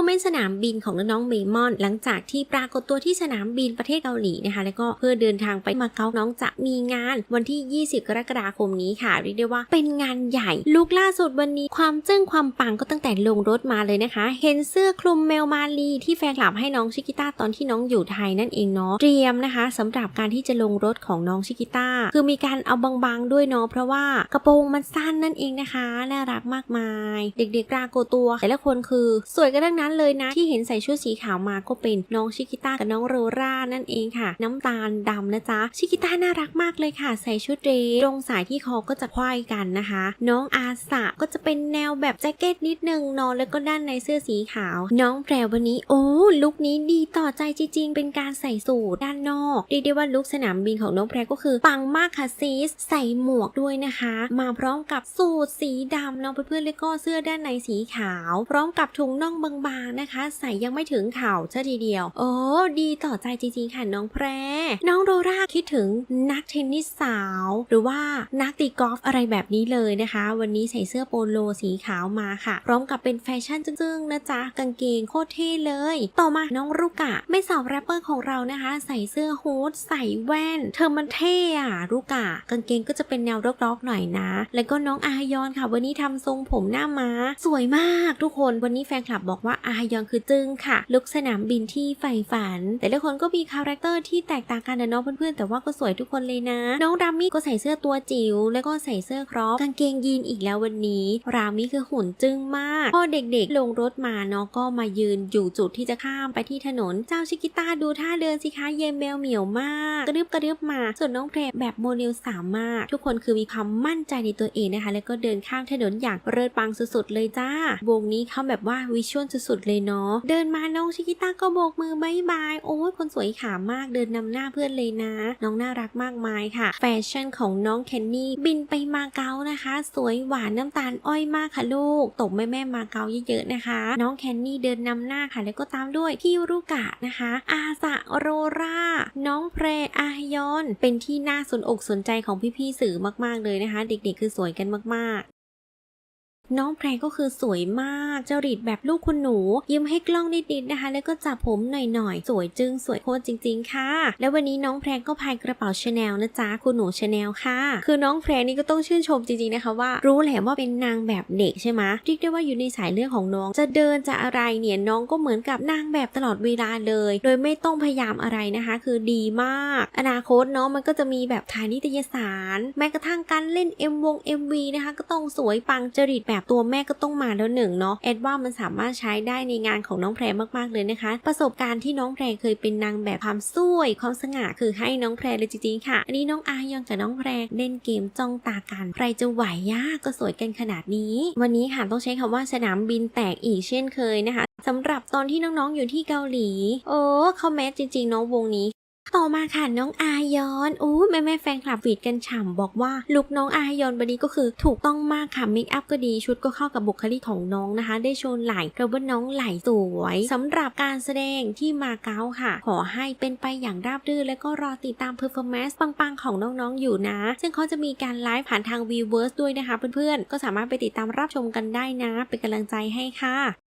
มเมนต์สนามบินของน้องๆเมมอน หลังจากที่ปรากฏตัวที่สนามบินประเทศเกาหลีนะคะ แล้วก็เพื่อเดินทางไปมาเก๊าน้องจะมีงานวันที่ 20 กรกฎาคมนี้ค่ะเรียกได้ว่าเป็นงานใหญ่ ลูกล่าสุดวันนี้ความเจ้งความปังก็ตั้งแต่ลงรถมาเลยนะคะ เห็นเสื้อคลุมแมวมาลีที่แฟนคลับให้น้องชิกิต้าตอนที่น้องอยู่ไทยนั่นเองเนาะเตรียมนะคะสำหรับการที่จะลงรถของน้องชิกิต้าคือมีการเอาบางๆด้วยเนาะเพราะว่ากระโปรงมันสั้นนั่นเองนะคะ น่ารักมากมาย เด็กๆปรากฏตัวแต่ละคนคือสวยกันทั้งนั้นเลยนะ ที่เห็นใส่ชุดสีขาวมาก็เป็นน้องชิกิต้ากับน้องโรรานั่นเองค่ะ น้ำตาลดำนะจ๊ะชิกิต้าน่ารักมากเลยค่ะ ใส่ชุดเดรสตรงสายที่คอก็จะควายกันนะคะ น้องอาสะก็จะเป็นแนวแบบแจ็คเก็ตนิดนึงนอนแล้วก็ด้านในเสื้อสีขาว น้องแพรวันนี้โอ้ลุคนี้ดีต่อใจจริงๆ เป็นการใส่สูทด้านนอกเรียกได้ว่าลุคสนามบินของน้องแพรก็คือปังมากค่ะซีสใส่หมวกด้วยนะคะ มาพร้อมกับสูทสีดำน้องเพื่อนๆแล้วก็เสื้อด้านในสีขาว พร้อมกับถุงน่องบางๆนะคะ ใส่ยังไม่ถึงเข่าเช่ทีเดียว โอ้ดีต่อใจจริงๆค่ะน้องแพร น้องโรราคิดถึงนักเทนนิสสาว หรือว่านักตีกอล์ฟอะไรแบบนี้เลยนะคะ วันนี้ใส่เสื้อโปโลสีขาวมาค่ะ พร้อมกับเป็นแฟชั่นจึ้งๆนะจ๊ะกางเกงโคตรเท่เลย ต่อมาน้องรุกะไม่สาวแรปเปอร์ของเรานะคะ ใส่เสื้อฮูดใส่แว่น เธอมันเท่อะรุกะกางเกงก็จะเป็นแนวร็อกๆหน่อยนะ แล้วก็น้องอาฮยอนค่ะ วันนี้ทำทรงผมหน้าม้า สวยมากทุกคนวันนี้แฟนคลับบอกว่าอาฮยอนคือจึ้งค่ะ ลุกสนามบินที่ใฝ่ฝัน แต่ละคนก็มีคาแรคเตอร์ที่แตกต่างกันนะเน้องเพื่อนๆแต่ว่าก็สวยทุกคนเลยนะ น้องรามิก็ใส่เสื้อตัวจิ๋วแล้วก็ใส่เสื้อครอปกางเกงยีนอีกแล้ววันนี้ รามิคือหุ่นจึ้งมาก พอเด็กๆ ลงรถมาเนาะก็มายืนอยู่จุดที่จะข้ามไปที่ถนนเจ้าชิกิต้าดูท่าเดินสิคะเยมเบลเหมียวมากกระดึบกระดึบมา ส่วนน้องแพรแบบโมเดลสามมากทุกคนคือมีความมั่นใจในตัวเองนะคะ แล้วก็เดินข้ามถนนอย่างเริดปังสุดๆเลยจ้าวงนี้เขาแบบว่าวิชวลสุดๆเลยเนาะ เดินมาน้องชิกิต้าก็โบกมือบายบาย โอ้ยคนสวยขามากเดินนำหน้าเพื่อนเลยนะ น้องน่ารักมากมายค่ะ แฟชั่นของน้องแคนนี่บินไปมาเก๊านะคะ สวยหวานน้ำตาลอ้อยมากค่ะลูก ตบแม่แม่มาเก๊าเยอะๆนะคะ น้องแคนนี่เดินนำหน้าค่ะ แล้วก็ตามด้วยพี่รุกะนะคะ อาสะโรราน้องแพรอาฮยอน เป็นที่น่าสนอกสนใจของพี่ๆสื่อมากๆเลยนะคะ เด็กๆคือสวยกันมาก น้องแพรก็คือสวยมากเจริตแบบลูกคุณหนู ยิ้มให้กล้องนิดๆนะคะ แล้วก็จับผมหน่อยๆ สวยจึงสวยโคตรจริง ๆ ค่ะ แล้ววันนี้น้องแพรก็พายกระเป๋าชาแนลนะจ๊ะคุณหนูชาแนลค่ะ คือน้องแพรนี่ก็ต้องชื่นชมจริงๆนะคะว่า รู้แหละว่าเป็นนางแบบเด็กใช่ไหมเรียกได้ว่าอยู่ในสายเลือดของน้อง จะเดินจะอะไรเนี่ยน้องก็เหมือนกับนางแบบตลอดเวลาเลย โดยไม่ต้องพยายามอะไรนะคะ คือดีมาก อนาคตเนาะมันก็จะมีแบบถ่ายนิตยสาร แม้กระทั่งการเล่น M วง MV นะคะก็ต้องสวยปังจริตแบบตัวแม่ก็ต้องมาแล้วหนึ่งเนาะแอดว่ามันสามารถใช้ได้ในงานของน้องแพรมากๆเลยนะคะ ประสบการณ์ที่น้องแพรเคยเป็นนางแบบความสวยความสง่าคือให้น้องแพรเลยจริงๆค่ะ อันนี้น้องอายองกับน้องแพรเล่นเกมจ้องตากันใครจะไหวยากก็สวยกันขนาดนี้ วันนี้ค่ะต้องใช้คำว่าสนามบินแตกอีกเช่นเคยนะคะสำหรับตอนที่น้องๆอยู่ที่เกาหลี โอ้เขาแมสจริงๆเน้องวงนี้ ต่อมาค่ะน้องอายอนอู้แม่แม่แฟนคลับฟีดกันฉ่ำบอกว่าลุคน้องอายอนวันนี้ก็คือถูกต้องมากค่ะเมคอัพก็ดีชุดก็เข้ากับบุคลิกของน้องนะคะ ได้โชว์ไหล่เราะว่าน้องไหล่สวยสำหรับการแสดงที่มาเก๊าค่ะ ขอให้เป็นไปอย่างราบรื่นและก็รอติดตามเพอร์ฟอร์แมนซ์ปังๆ ของน้องๆอยู่นะ ซึ่งเขาจะมีการไลฟ์ผ่านทาง v ีเวิร์สด้วยนะคะเพื่อนๆก็สามารถไปติดตามรับชมกันได้นะ เป็นกำลังใจให้ค่ะ